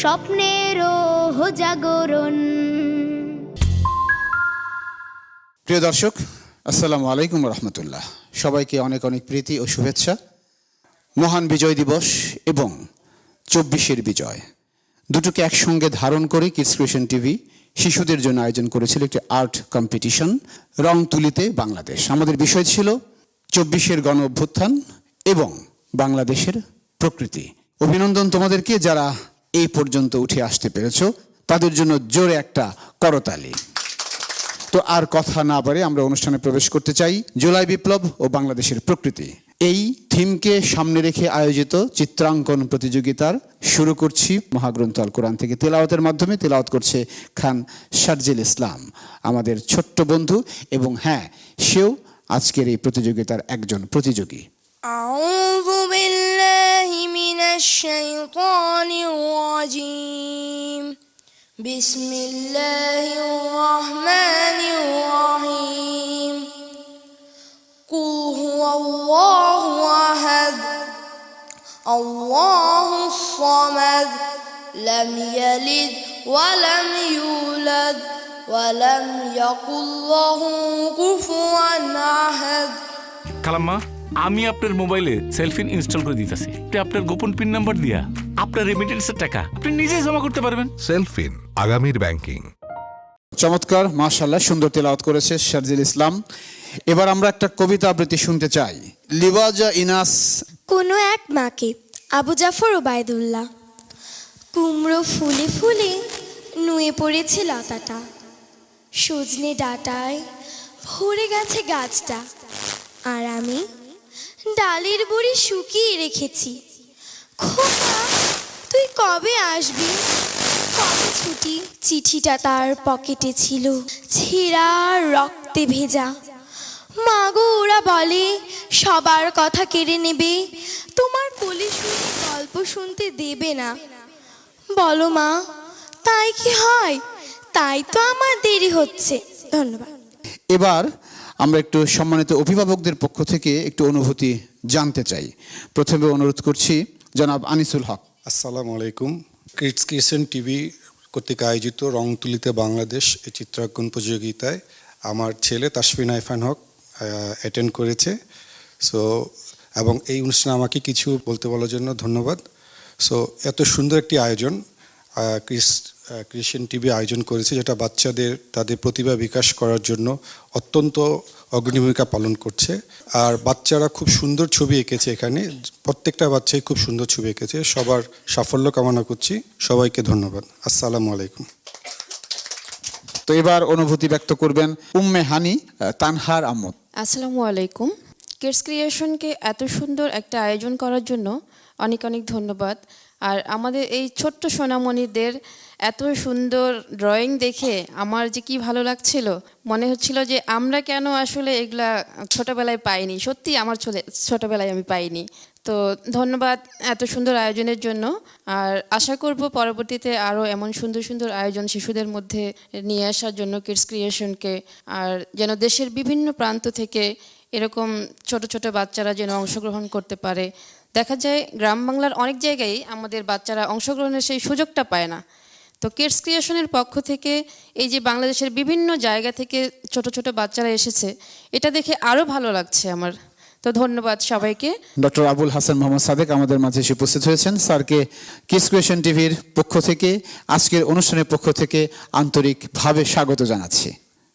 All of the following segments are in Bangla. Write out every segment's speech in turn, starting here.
স্বপ্নেরও জাগরণ। প্রিয় দর্শক, আসসালামু আলাইকুম রহমতুল্লাহ। সবাইকে অনেক অনেক প্রীতি ও শুভেচ্ছা। মহান বিজয় দিবস এবং চব্বিশের বিজয়। দুটোকে একসঙ্গে ধারণ করে কিডস ক্রিয়েশন টিভি শিশুদের জন্য আয়োজন করেছিল একটি আর্ট কম্পিটিশন রং তুলিতে বাংলাদেশ। আমাদের বিষয় ছিল চব্বিশের গণ অভ্যুত্থান এবং বাংলাদেশের প্রকৃতি। অভিনন্দন তোমাদেরকে যারা এই পর্যন্ত উঠে আসতে পেরেছ। তাদের জন্য জোরে একটা করতালি। তো আর কথা না বাড়ে আমরা অনুষ্ঠানে প্রবেশ করতে চাই। জুলাই বিপ্লব ও বাংলাদেশের প্রকৃতি। এই থিমকে সামনে রেখে আয়োজিত চিত্রাঙ্কন প্রতিযোগিতার শুরু করছি মহাগ্রন্থ আল কোরআন থেকে। তেলাওয়াতের মাধ্যমে তেলাওয়াত করছে খান শারজিল ইসলাম, আমাদের ছোট্ট বন্ধু। এবং হ্যাঁ সেও আজকের এই প্রতিযোগিতার একজন প্রতিযোগী। أعوذ بالله من الشيطان الرجيم. بسم الله الرحمن الرحيم. قل هو الله أحد. الله الصمد. لم يلد ولم يولد ولم يقل له كفوا أحد. كلمة আমি আপনার মোবাইলে সেলফি ইনস্টল করে দিতেছি। আপনার গোপন পিন নাম্বার দিয়া আপনার রেমিটেন্সের টাকা আপনি নিজেই জমা করতে পারবেন। সেলফিন আগামীর ব্যাংকিং চমৎকার মাশাল্লাহ সুন্দর তেলাওয়াত করেছে শারজিল ইসলাম। এবার আমরা একটা কবিতা আবৃত্তি শুনতে চাই। লিওয়াজা ইনাস। কোনো এক মাকে আবু জাফর ওবায়দুল্লাহ। কুমড়ো ফুলে ফুলে নুয়ে পড়েছে লতাটা। সজনে ডাটায় ভরে গেছে গাছটা। আর আমি ডালের বড়ি শুকিয়ে রেখেছি। খোকা, তুই কবে আসবি? কবে ছুটি? চিঠিটা তার পকেটে ছিল। ছেঁড়া রক্তে ভেজা। মাগো, ওরা বলে, সবার কথা কেড়ে নেবে। তোমার কোলে শুনে গল্প শুনতে দেবে না। বলো মা, তাই কি হয়? তাই তো আমার দেরি হচ্ছে। ধন্যবাদ। এবার আমরা একটু সম্মানিত অভিভাবকদের পক্ষ থেকে একটু অনুভূতি জানতে চাই। প্রথমে অনুরোধ করছি জনাব আনিসুল হক। আসসালামু আলাইকুম। কিডস ক্রিয়েশন টিভি কর্তৃক আয়োজিত রং তুলিতে বাংলাদেশ এই চিত্রাঙ্কন প্রতিযোগিতায় আমার ছেলে তাসফিন আইফান হক অ্যাটেন্ড করেছে। সো এবং এই অনুষ্ঠানে আমাকে কিছু বলতে বলার জন্য ধন্যবাদ। সো এত সুন্দর একটি আয়োজন আহ, ক্রিস ক্রিয়েশন টিভি আয়োজন করেছে যেটা বাচ্চাদের তাদের প্রতিভা বিকাশ করার জন্য অত্যন্ত অগ্রণী ভূমিকা পালন করছে। আর বাচ্চারা খুব সুন্দর ছবি এঁকেছে এখানে প্রত্যেকটা বাচ্চাই খুব সুন্দর ছবি এঁকেছে। সবার সাফল্য কামনা করছি সবাইকে ধন্যবাদ। আসসালামু আলাইকুম। তো এবার অনুভূতি ব্যক্ত করবেন উম্মে হানি তানহার আহমদ আসসালামু আলাইকুম। কিডস ক্রিয়েশনকে এত সুন্দর একটা আয়োজন করার জন্য অনেক অনেক ধন্যবাদ। আর আমাদের এই ছোট্ট সোনামণিদের এত সুন্দর ড্রয়িং দেখে আমার যে কি ভালো লাগছিল, মনে হচ্ছিল যে আমরা কেন আসলে এগুলা ছোটোবেলায় পাইনি। সত্যি আমার ছোটোবেলায় আমি পাইনি। তো ধন্যবাদ এত সুন্দর আয়োজনের জন্য। আর আশা করব পরবর্তীতে আরও এমন সুন্দর সুন্দর আয়োজন শিশুদের মধ্যে নিয়ে আসার জন্য কিডস ক্রিয়েশনকে আর যেন দেশের বিভিন্ন প্রান্ত থেকে এরকম ছোট ছোট বাচ্চারা যেন অংশগ্রহণ করতে পারে। দেখা যায় গ্রাম বাংলার অনেক জায়গায় আমাদের বাচ্চারা অংশগ্রহণের সেই সুযোগটা পায় না। তো কিডস ক্রিয়েশনের পক্ষ থেকে এই যে বাংলাদেশের বিভিন্ন জায়গা থেকে ছোট ছোট বাচ্চারা এসেছে, এটা দেখে আরও ভালো লাগছে আমার। তো ধন্যবাদ সবাইকে। ডক্টর আবুল হাসান মোহাম্মদ সাদেক আমাদের মাঝে এসে উপস্থিত হয়েছেন। স্যারকে কিস ক্রিয়েশন টিভির পক্ষ থেকে, আজকের অনুষ্ঠানের পক্ষ থেকে আন্তরিকভাবে স্বাগত জানাচ্ছি।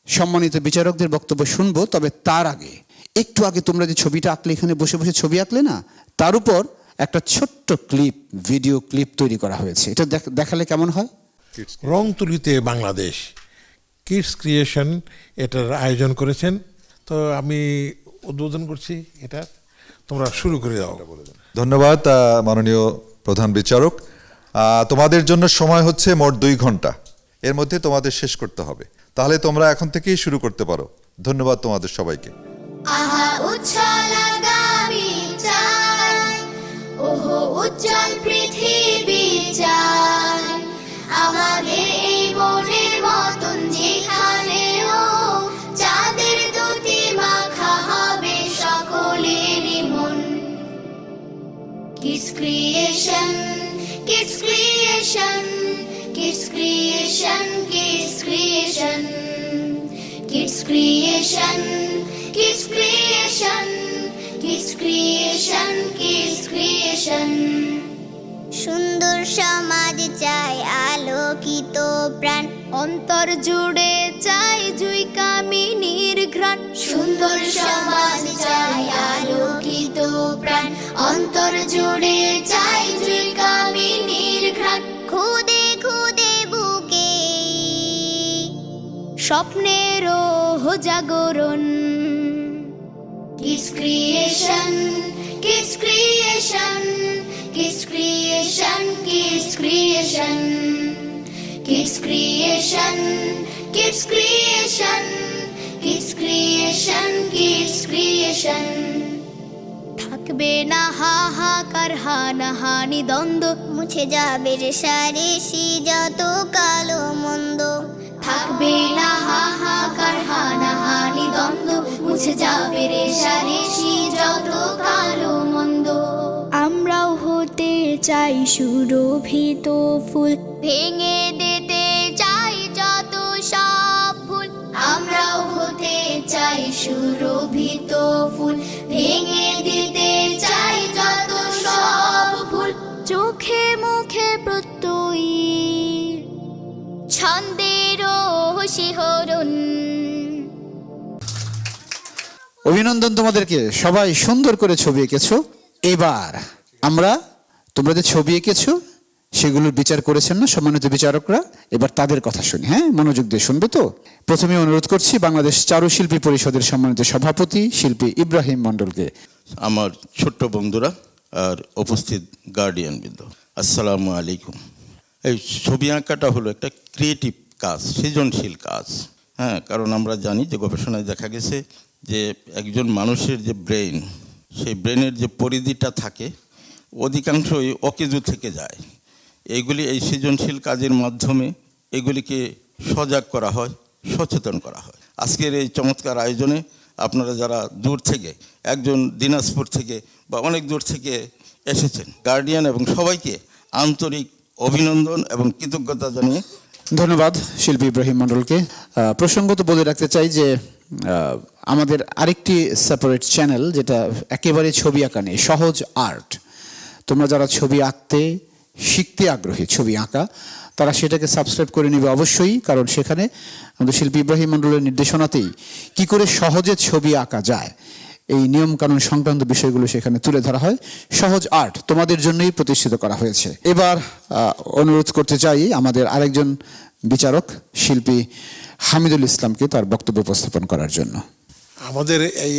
সম্মানিত বিচারকদের বক্তব্য শুনব, তবে তার আগে, একটু আগে তোমরা যে ছবিটা আঁকলে, এখানে বসে বসে ছবি আঁকলে না তার উপর একটা ছোট্ট ক্লিপ ভিডিও ক্লিপ তৈরি করা হয়েছে। এটা দেখালে কেমন হয়? রং তুলিতে বাংলাদেশ। কিডস ক্রিয়েশন এটার আয়োজন করেছেন। তো আমি উদ্বোধন করছি এটা। তোমরা শুরু করে দাও। ধন্যবাদ মাননীয় প্রধান বিচারক। তোমাদের জন্য সময় হচ্ছে মোট দুই ঘণ্টা। এর মধ্যে তোমাদের শেষ করতে হবে। তাহলে তোমরা এখন থেকেই শুরু করতে পারো। ধন্যবাদ তোমাদের সবাইকে। আহা ওহো, উজ্জ্বল পৃথিবী চাই। আমাদের এই মনের মতন যেখানেও চাঁদের দুটি মাখা হবে সকলেরই মন। Kids creation kids creation kids creation kids creation kids creation kids creation kids creation kids creation সুন্দর সমাজ চাই আলোকিত প্রাণ। অন্তর জুড়ে চাই জুই কামিনীর ঘ্রাণ। সুন্দর সমাজ চাই আলোকিত প্রাণ। অন্তর জুড়ে চাই জুই কামিনীর ঘ্রাণ। খুদে খুদে বুকে স্বপ্নেরও জাগরণ। Kids creation, kids creation, kids creation, kids creation, kids creation, kids creation, kids creation, kids creation. থাকবে না হাহাকার হানাহানি দ্বন্দ্ব মুছে যাবে রে সারে সি যত কালো মন্দ থাকবে না হা হা হাহাকার হানাহানি দ্বন্দ্ব মুছে যাবে রে সারে সি যত কালো মন্দ। আমরাও হতে চাই সুরভিত ফুল। ভেঙে দিতে চাই যত সব ফুল। আমরাও হতে চাই সুরভিত ফুল। ভেঙে দিতে চাই যত সব ফুল। চোখে মুখে প্রত্যয়ী। ছন্দেরও শিহরণ অভিনন্দন তোমাদেরকে। সবাই সুন্দর করে ছবি এঁকেছো। এবার আমরা তোমরা যে ছবি এঁকেছো সেগুলোর বিচার করেছেন না সম্মানিত বিচারকরা। এবার তাদের কথা শুনি হ্যাঁ? মনোযোগ দিয়ে শুনবে তো? প্রথমে অনুরোধ করছি বাংলাদেশ চারুশিল্পী পরিষদের সম্মানিত সভাপতি শিল্পী ইব্রাহিম মণ্ডলকে। আমার ছোট্ট বন্ধুরা আর উপস্থিত গার্ডিয়ান বৃন্দ আসসালামু আলাইকুম। এই ছবি আঁকাটা হলো একটা ক্রিয়েটিভ কাজ, সৃজনশীল কাজ। হ্যাঁ কারণ আমরা জানি যে গবেষণায় দেখা গেছে যে একজন মানুষের যে ব্রেন সেই ব্রেনের যে পরিধিটা থাকে, অধিকাংশই অকেজু থেকে যায়। এইগুলি এই সৃজনশীল কাজের মাধ্যমে এগুলিকে সজাগ করা হয়, সচেতন করা হয়। আজকের এই চমৎকার আয়োজনে আপনারা যারা দূর থেকে, একজন দিনাজপুর থেকে বা অনেক দূর থেকে এসেছেন, গার্ডিয়ান এবং সবাইকে আন্তরিক অভিনন্দন এবং কৃতজ্ঞতা জানিয়ে ধন্যবাদ শিল্পী ইব্রাহিম মণ্ডলকে। প্রসঙ্গত বলে রাখতে চাই যে আমাদের আরেকটি সেপারেট চ্যানেল যেটা একেবারে ছবি আঁকা নেই, সহজ আর্ট তোমরা যারা ছবি আঁকতে, শিখতে আগ্রহী, ছবি আঁকা, তারা সেটাকে সাবস্ক্রাইব করে নেবে অবশ্যই, কারণ সেখানে আমাদের শিল্পী ইব্রাহিম মণ্ডলের নির্দেশনাতেই কি করে সহজে ছবি আঁকা যায়। এই নিয়ম কানুন সংক্রান্ত বিষয়গুলো সেখানে তুলে ধরা হয়। সহজ আর্ট তোমাদের জন্যই প্রতিষ্ঠিত করা হয়েছে। এবার অনুরোধ করতে চাই আমাদের আরেকজন বিচারক, শিল্পী হামিদুল ইসলামকে তার বক্তব্য উপস্থাপন করার জন্য। আমাদের এই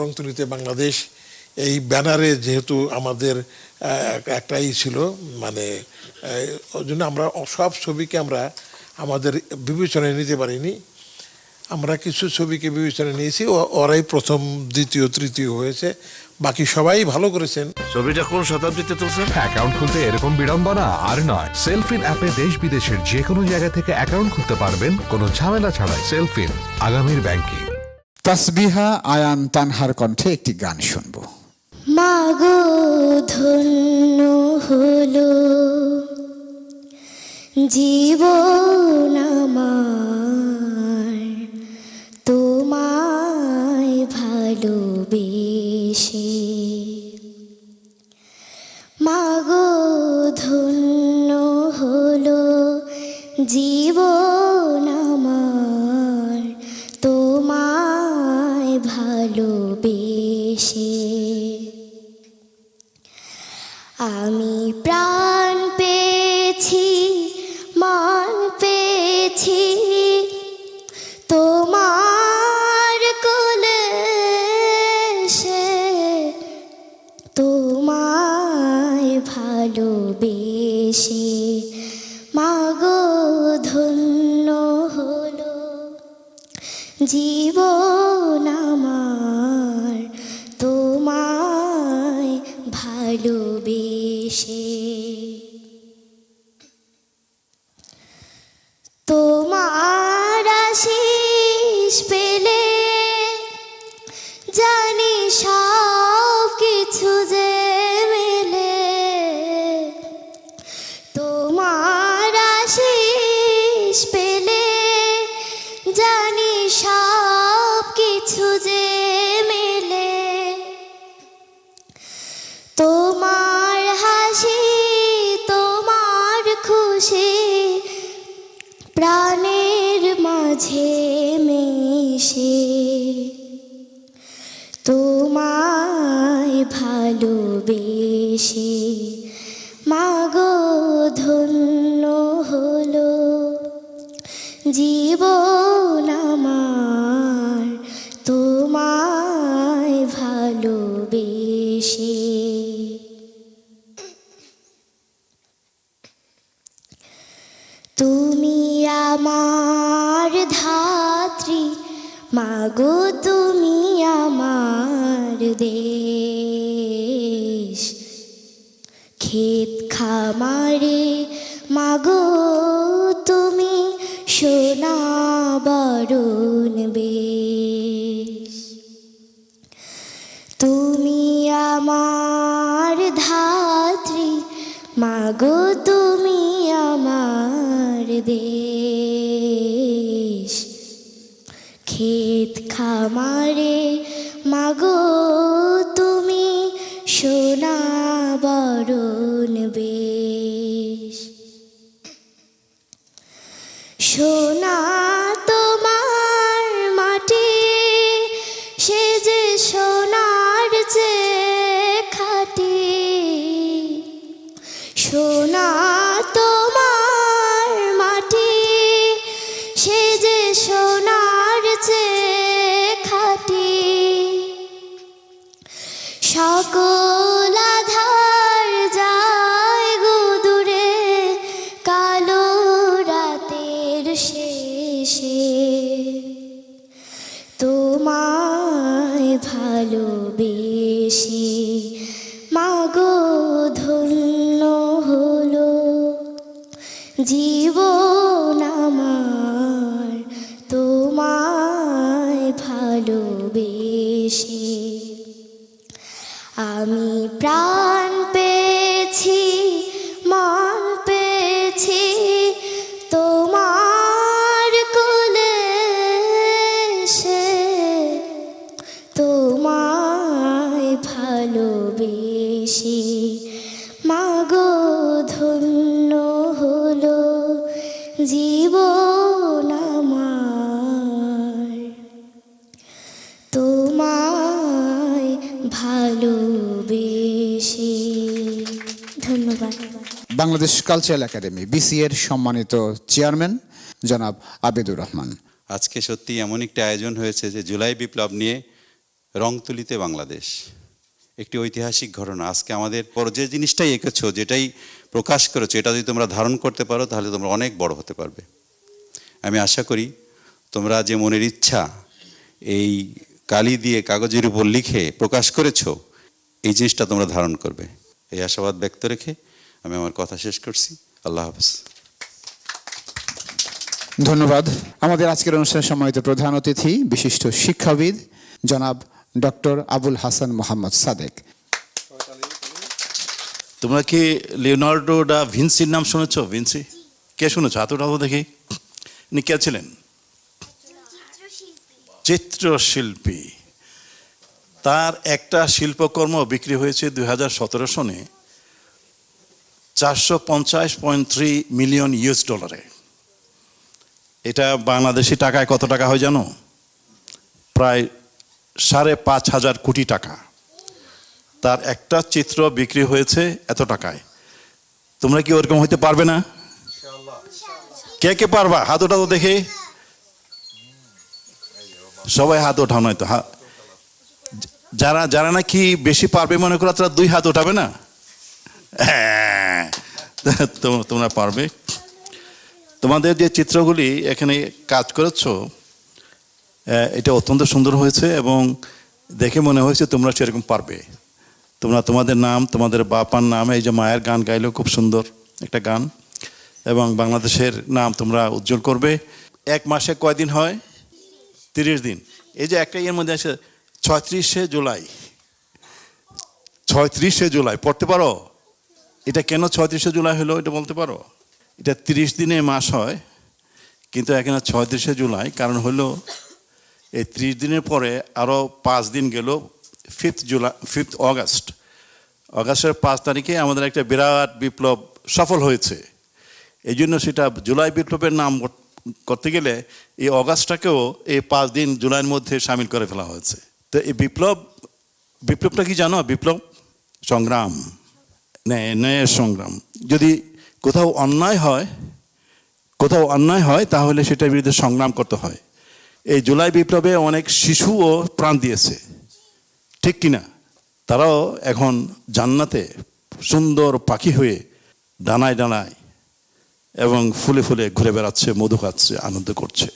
রংতুলিতে বাংলাদেশ, এই ব্যানারে যেহেতু আমাদের একটাই ছিল মানে ওই জন্য আমরা সব ছবিকে আমরা আমাদের বিবেচনায় নিতে পারিনি। আমরা কিছু ছবিকে বিবেচনা নিয়েছি ও- ওরাই প্রথম দ্বিতীয় তৃতীয় হয়েছে। বাকি সবাই ভালো করেছেন। ছবিটা কোন শতাব্দীতে তুলছেন? অ্যাকাউন্ট খুলতে এরকম বিড়ম্বনা আর নয়। সেলফিন অ্যাপে দেশ বিদেশের যে কোনো জায়গা থেকে অ্যাকাউন্ট খুলতে পারবেন কোনো ঝামেলা ছাড়াই সেলফিন। আগামীর ব্যাংকিং। তাসবিহা আয়ান তানহার কণ্ঠে একটি গান শুনব। মাগো ধন্য হলো জীবন আমার। ভালোবেসে মাগো ধন্য হলো জীবন আমার। তোমায় ভালোবেসে তোমার ধন্য হলো জীবন আমার তোমায় ভালোবেসে। তুমি আমার ধাত্রী মাগো তুমি আমার দেশ। খামারে মাগো তুমি সোনা বরণ বেশ। তুমি আমার ধাত্রী, মাগো তুমি আমার দেশ। ক্ষেত খামারে, মাগো তুমি সোনা সোনা তোমার মাটি, সে যে সোনার চেয়ে খাটি। সোনা তোমার মাটি, সে যে সোনার চেয়ে খাটি। সকল ভালোবেসে বাংলাদেশ কালচারাল একাডেমি বিসি এর সম্মানিত চেয়ারম্যান জনাব আবেদুর রহমান। আজকে সত্যি এমন একটি আয়োজন হয়েছে যে জুলাই বিপ্লব নিয়ে রংতুলিতে বাংলাদেশ। একটি ঐতিহাসিক ঘটনা। আজকে আমাদের পর যে জিনিসটাই এঁকেছো, যেটাই প্রকাশ করেছ, এটা যদি তোমরা ধারণ করতে পারো, তাহলে তোমরা অনেক বড় হতে পারবে। আমি আশা করি তোমরা যে মনের ইচ্ছা এই কালি দিয়ে কাগজের উপর লিখে প্রকাশ করেছ, এই জিনিসটা তোমরা ধারণ করবে। এই আশাবাদ ব্যক্ত রেখে আমি আমার কথা শেষ করছি। আল্লাহ হাফেজ। ধন্যবাদ। আমাদের আজকের অনুষ্ঠানে সম্মানিত প্রধান অতিথি বিশিষ্ট শিক্ষাবিদ জনাব ডক্টর আবুল হাসান মোহাম্মদ সাদেক। তোমরা কি লিওনার্ডো ডা ভিনসির নাম শুনেছ? ভিনসি? কে শুনেছ? হাতটা দেখি। ইনি কে ছিলেন? চিত্রশিল্পী। তার একটা শিল্পকর্ম বিক্রি হয়েছে দুই হাজার সতেরো সনে। চারশো পঞ্চাশ পয়েন্ট থ্রি মিলিয়ন ইউএস ডলারে। এটা বাংলাদেশি টাকায় কত টাকা হয় জানো? প্রায় সাড়ে পাঁচ হাজার কোটি টাকা। তার একটা চিত্র বিক্রি হয়েছে এত টাকায়। তোমরা কি ওরকম হইতে পারবে না? কে কে পারবা? হাত ওঠাও তো দেখে। সবাই হাত ওঠাও নয়তো, হা- যারা যারা নাকি বেশি পারবে মনে করো, তারা দুই হাত ওঠাবে না? তোমরা পারবে। তোমাদের যে চিত্রগুলি এখানে কাজ করেছ এটা অত্যন্ত সুন্দর হয়েছে এবং দেখে মনে হয়েছে তোমরা সেরকম পারবে। তোমরা তোমাদের নাম, তোমাদের বাপার নাম, এই যে মায়ের গান গাইলো খুব সুন্দর একটা গান। এবং বাংলাদেশের নাম তোমরা উজ্জ্বল করবে। এক মাসে কয়দিন হয়? তিরিশ দিন। এই যে একটা ইয়ের মধ্যে আছে, ছয়ত্রিশে জুলাই। ছয়ত্রিশে জুলাই, পড়তে পারো? এটা কেন ছয়ত্রিশে জুলাই হলো এটা বলতে পারো? এটা তিরিশ দিনে মাস হয়, কিন্তু এখানে ছয়ত্রিশে জুলাই, কারণ হলো এই ত্রিশ দিনের পরে আরও পাঁচ দিন গেল ফিফথ জুলাই ফিফথ অগাস্ট অগাস্টের পাঁচ তারিখে আমাদের একটা বিরাট বিপ্লব সফল হয়েছে। এই জন্য সেটা জুলাই বিপ্লবের নাম করতে গেলে এই অগাস্টটাকেও এই পাঁচ দিন জুলাইয়ের মধ্যে সামিল করে ফেলা হয়েছে। তো এই বিপ্লব, বিপ্লবটা কি জানো? বিপ্লব সংগ্রাম। ন্যায়, ন্যায়ের সংগ্রাম। যদি কোথাও অন্যায় হয়, কোথাও অন্যায় হয়, তাহলে সেটার বিরুদ্ধে সংগ্রাম করতে হয়। এই জুলাই বিপ্লবে অনেক শিশুও প্রাণ দিয়েছে। ঠিক কিনা তারাও এখন জান্নাতে সুন্দর পাখি হয়ে ডানায় ডানায় এবং ফুলে ফুলে ঘুরে বেড়াচ্ছে, মধু খাচ্ছে, আনন্দ করছে।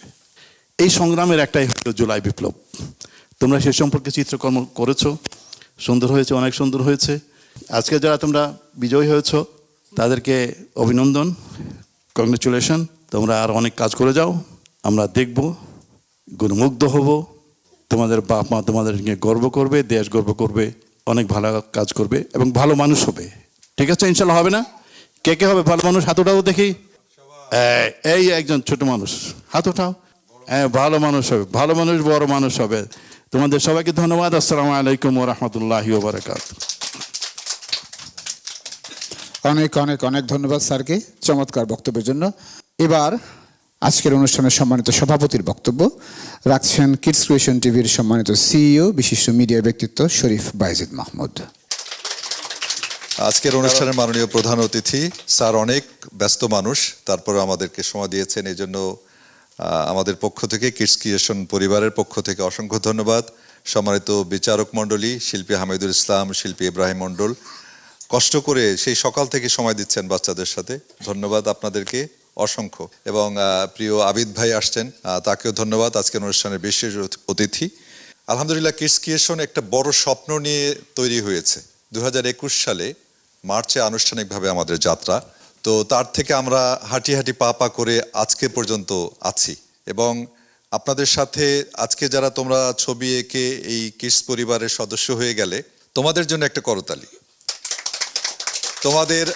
এই সংগ্রামের একটাই হলো জুলাই বিপ্লব। তোমরা সে সম্পর্কে চিত্রকর্ম করেছ। সুন্দর হয়েছে, অনেক সুন্দর হয়েছে। আজকে যারা তোমরা বিজয়ী হয়েছো তাদেরকে অভিনন্দন কংগ্রেচুলেশন তোমরা আর অনেক কাজ করে যাও আমরা দেখব গুণমুগ্ধ হব। তোমাদের বাপ মা তোমাদের নিয়ে গর্ব করবে দেশ গর্ব করবে অনেক ভালো কাজ করবে এবং ভালো মানুষ হবে। ঠিক আছে ইনশাল্লাহ হবে না? কে কে হবে ভালো মানুষ? হাত ওঠাও দেখি। এই, একজন ছোট মানুষ। হাত ওঠাও হ্যাঁ ভালো মানুষ হবে ভালো মানুষ বড় মানুষ হবে। তোমাদের সবাইকে ধন্যবাদ। আসসালামু আলাইকুম রহমতুল্লাহি ওবরাকাত অনেক অনেক অনেক ধন্যবাদ স্যারকে চমৎকার বক্তব্যের জন্য। এবার আজকের অনুষ্ঠানের সম্মানিত সভাপতির বক্তব্য। রাখছেন কিডস ক্রিয়েশন টিভির সম্মানিত সিইও বিশিষ্ট মিডিয়া ব্যক্তিত্ব শরীফ বাইজিদ মাহমুদ। আজকের অনুষ্ঠানের মাননীয় প্রধান অতিথি, স্যার অনেক ব্যস্ত মানুষ তারপরে আমাদেরকে সময় দিয়েছেন। এই জন্য আমাদের পক্ষ থেকে কিডস ক্রিয়েশন পরিবারের পক্ষ থেকে অসংখ্য ধন্যবাদ। সম্মানিত বিচারক মণ্ডলী, শিল্পী হামিদুল ইসলাম, শিল্পী ইব্রাহিম মণ্ডল কষ্ট করে সেই সকাল থেকে সময় দিচ্ছেন বাচ্চাদের সাথে। ধন্যবাদ আপনাদেরকে অসংখ্য। এবং প্রিয় আবিদ ভাই আসছেন তাকেও ধন্যবাদ আজকের অনুষ্ঠানের বিশেষ অতিথি। আলহামদুলিল্লাহ কিডস ক্রিয়েশন একটা বড় স্বপ্ন নিয়ে তৈরি হয়েছে। দু হাজার একুশ সালে মার্চে আনুষ্ঠানিকভাবে আমাদের যাত্রা। তো তার থেকে আমরা হাঁটি হাঁটি পা পা করে আজকে পর্যন্ত আছি। এবং আপনাদের সাথে আজকে যারা তোমরা ছবি এঁকে এই কিডস পরিবারের সদস্য হয়ে গেলে, তোমাদের জন্য একটা করতালি। তোমাদের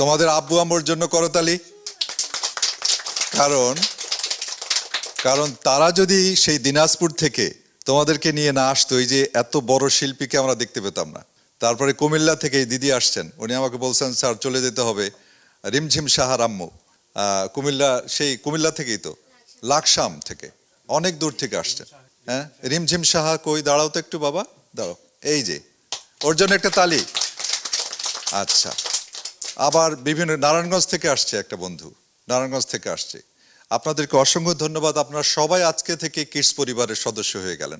তোমাদের আব্বু আম্মুর জন্য করতালি কারণ কারণ তারা যদি সেই দিনাজপুর থেকে তোমাদেরকে নিয়ে না আসতো, এই যে এত বড় শিল্পীকে আমরা দেখতে পেতাম না। তারপরে কুমিল্লা থেকে দিদি আসছেন, উনি আমাকে বলছেন, স্যার, চলে যেতে হবে। রিমঝিম সাহার আম্মু কুমিল্লা, সেই কুমিল্লা থেকেই তো, লাকসাম থেকে, অনেক দূর থেকে আসছেন হ্যাঁ রিমঝিম সাহা কই? দাঁড়াও তো একটু বাবা, দাঁড়াও, এই যে, ওর জন্য একটা তালি। আচ্ছা। আবার বিভিন্ন, নারায়ণগঞ্জ থেকে আসছে একটা বন্ধু। নারায়ণগঞ্জ থেকে আসছে। আপনাদেরকে অসংখ্য ধন্যবাদ। আপনারা সবাই আজকে থেকে কিডস পরিবারের সদস্য হয়ে গেলেন।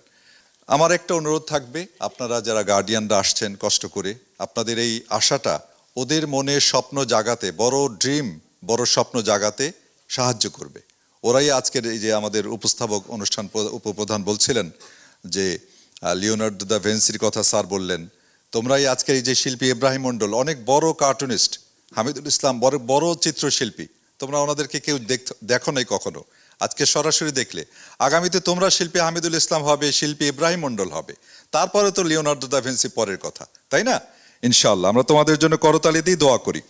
আমার একটা অনুরোধ থাকবে, আপনারা যারা গার্ডিয়ানরা আসছেন কষ্ট করে, আপনাদের এই আশাটা ওদের মনে স্বপ্ন জাগাতে, বড় ড্রিম বড় স্বপ্ন জাগাতে সাহায্য করবে। ওরাই আজকের এই যে আমাদের উপস্থাপক অনুষ্ঠান, উপপ্রধান বলছিলেন যে লিওনার্দো দা ভেন্সির কথা স্যার বললেন তোমরাই আজকের এই যে শিল্পী ইব্রাহিম মণ্ডল, অনেক বড় কার্টুনিস্ট হামিদুল ইসলাম, বড় বড় চিত্রশিল্পী। তোমরা ওনাদেরকে কেউ দেখ- নাই কখনো। আজকে সরাসরি দেখলে, আগামীতে তোমরা শিল্পী হামিদুল ইসলাম হবে, শিল্পী ইব্রাহিম মণ্ডল হবে। তারপরে তো লিওনার্দো দা ভেন্সি পরের কথা, তাই না? ইনশাল্লাহ আমরা তোমাদের জন্য করতালি দিয়ে দোয়া করি।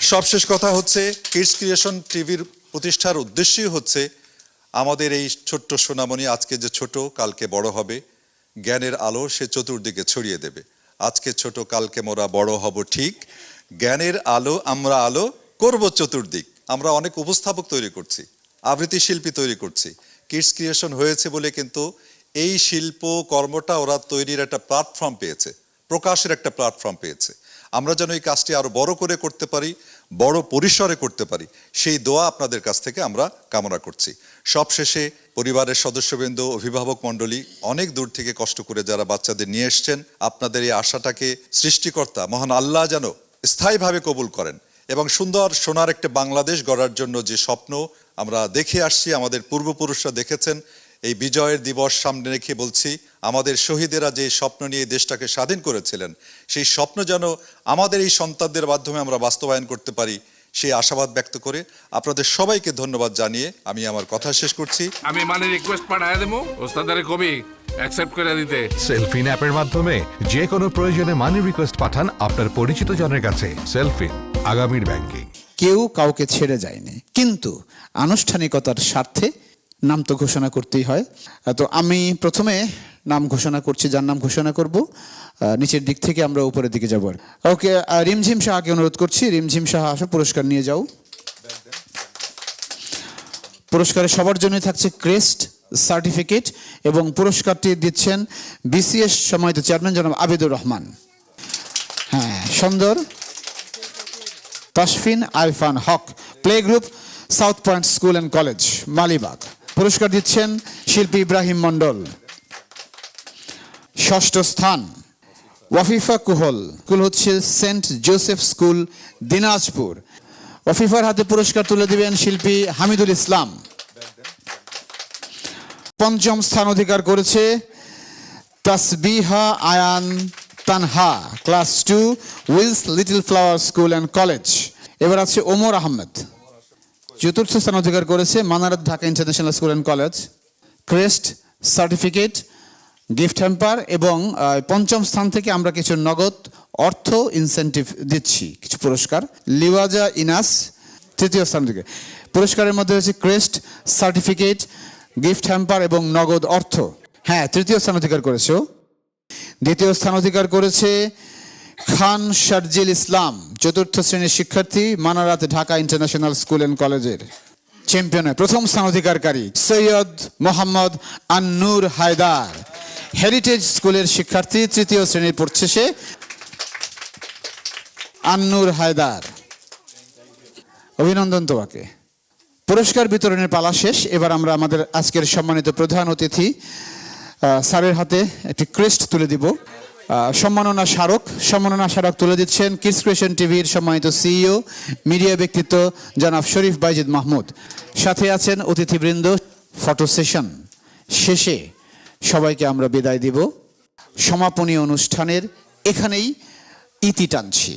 সবশেষ কথা হচ্ছে কিডস ক্রিয়েশন টিভির প্রতিষ্ঠার উদ্দেশ্যই হচ্ছে, আমাদের এই ছোট্ট সোনামণি আজকে যে ছোট, কালকে বড় হবে। জ্ঞানের আলো সে চতুর্দিকে ছড়িয়ে দেবে। আজকে ছোট, কালকে মোরা বড় হব ঠিক। জ্ঞানের আলো, আমরা আলো করব চতুর্দিক। আমরা অনেক উপস্থাপক তৈরি করছি, আবৃত্তি শিল্পী তৈরি করছি। কিডস ক্রিয়েশন হয়েছে বলে কিন্তু এই শিল্প কর্মটা ওরা তৈরির একটা প্ল্যাটফর্ম পেয়েছে, প্রকাশের একটা প্ল্যাটফর্ম পেয়েছে। আমরা যেন এই কাজটি আরও বড় করে করতে পারি, বড় পরিসরে করতে পারি, সেই দোয়া আপনাদের কাছ থেকে আমরা কামনা করছি। সবশেষে পরিবারের সদস্যবৃন্দ, অভিভাবক মণ্ডলী অনেক দূর থেকে কষ্ট করে যারা বাচ্চাদের নিয়ে এসছেন, আপনাদের এই আশাটাকে সৃষ্টিকর্তা, মহান আল্লাহ যেন স্থায়ীভাবে কবুল করেন এবং সুন্দর সোনার একটা বাংলাদেশ গড়ার জন্য যে স্বপ্ন আমরা দেখে আসছি, আমাদের পূর্বপুরুষরা দেখেছেন, এই বিজয়ের দিবস সামনে রেখে বলছি, আমাদের শহীদেরা যে স্বপ্ন নিয়ে দেশটাকে স্বাধীন করেছিলেন, সেই স্বপ্ন যেন আমাদের এই সন্তানদের মাধ্যমে আমরা বাস্তবায়ন করতে পারি সেই আশাবাদ ব্যক্ত করে আপনাদের সবাইকে ধন্যবাদ জানিয়ে আমি আমার কথা শেষ করছি। আমি মানে রিকোয়েস্ট পাঠায় দেবো ওস্তাদারে কবি অ্যাকসেপ্ট করে দিতে। সেলফিন অ্যাপের মাধ্যমে যে কোনো প্রয়োজনে মানি রিকোয়েস্ট পাঠান আপনার পরিচিত জনের কাছে। সেলফিন আগামীর ব্যাংকিং কেউ কাউকে ছেড়ে যায়নি। কিন্তু আনুষ্ঠানিকতার স্বার্থে নাম তো ঘোষণা করতেই হয়। তো আমি প্রথমে নাম ঘোষণা করছি, যার নাম ঘোষণা করব। নিচের দিক থেকে আমরা উপরের দিকে যাব ওকে রিমঝিম শাহকে অনুরোধ করছি, রিমঝিম শাহ আসো, পুরস্কার নিয়ে যাও। পুরস্কারে সবার জন্যই থাকছে ক্রেস্ট সার্টিফিকেট এবং পুরস্কারটি দিচ্ছেন বিসিএস সম্মানিত চেয়ারম্যান জনাব আবিদুর রহমান। হ্যাঁ সুন্দর। Tasfin Arfan Haque, play group, South Point school and college, Malibagh. পুরস্কার দিচ্ছেন শিল্পী ইব্রাহিম মণ্ডল। ষষ্ঠ স্থান, ওয়াফিফা কুহল। কুল হচ্ছে সেন্ট জোসেফ স্কুল, দিনাজপুর। ওয়াফিফার হাতে পুরস্কার তুলে দিবেন শিল্পী হামিদুল ইসলাম। পঞ্চম স্থান অধিকার করেছে Tasbiha Ayan Tanha, class two, Wills Little Flower school and college. এবার আছে ওমর আহমেদ। চতুর্থ স্থান অধিকার করেছে Manarat Dhaka international school and college. Crest certificate, gift hamper এবং পঞ্চম স্থান থেকে আমরা কিছু নগদ অর্থ ইনসেন্টিভ দিচ্ছি, কিছু পুরস্কার। লিওয়াজা ইনাস, তৃতীয় স্থান থেকে। পুরস্কারের মধ্যে রয়েছে ক্রেস্ট সার্টিফিকেট, গিফট হ্যাম্পার এবং নগদ অর্থ। হ্যাঁ তৃতীয় স্থান অধিকার করেছে দ্বিতীয় স্থান অধিকার করেছে খান শারজিল ইসলাম, চতুর্থ শ্রেণির শিক্ষার্থী, Manarat Dhaka international school and কলেজের চ্যাম্পিয়নে প্রথম স্থান অধিকারকারী সৈয়দ মোহাম্মদ আন্নুর হায়দার। হেরিটেজ স্কুলের শিক্ষার্থী, তৃতীয় শ্রেণির পড়ছে সে আন্নুর হায়দার। অভিনন্দন তোমাকে। পুরস্কার বিতরণের পালা শেষ। এবার আমরা আমাদের আজকের সম্মানিত প্রধান অতিথি স্যারের হাতে একটি ক্রেস্ট তুলে দিব। সম্মাননা স্মারক সম্মাননা স্মারক তুলে দিচ্ছেন কিডস টিভির সম্মানিত সিইও মিডিয়া ব্যক্তিত্ব জনাব শরীফ বাইজিদ মাহমুদ। সাথে আছেন অতিথিবৃন্দ ফটো সেশন শেষে সবাইকে আমরা বিদায় দিব। সমাপনী অনুষ্ঠানের এখানেই ইতি টানছি।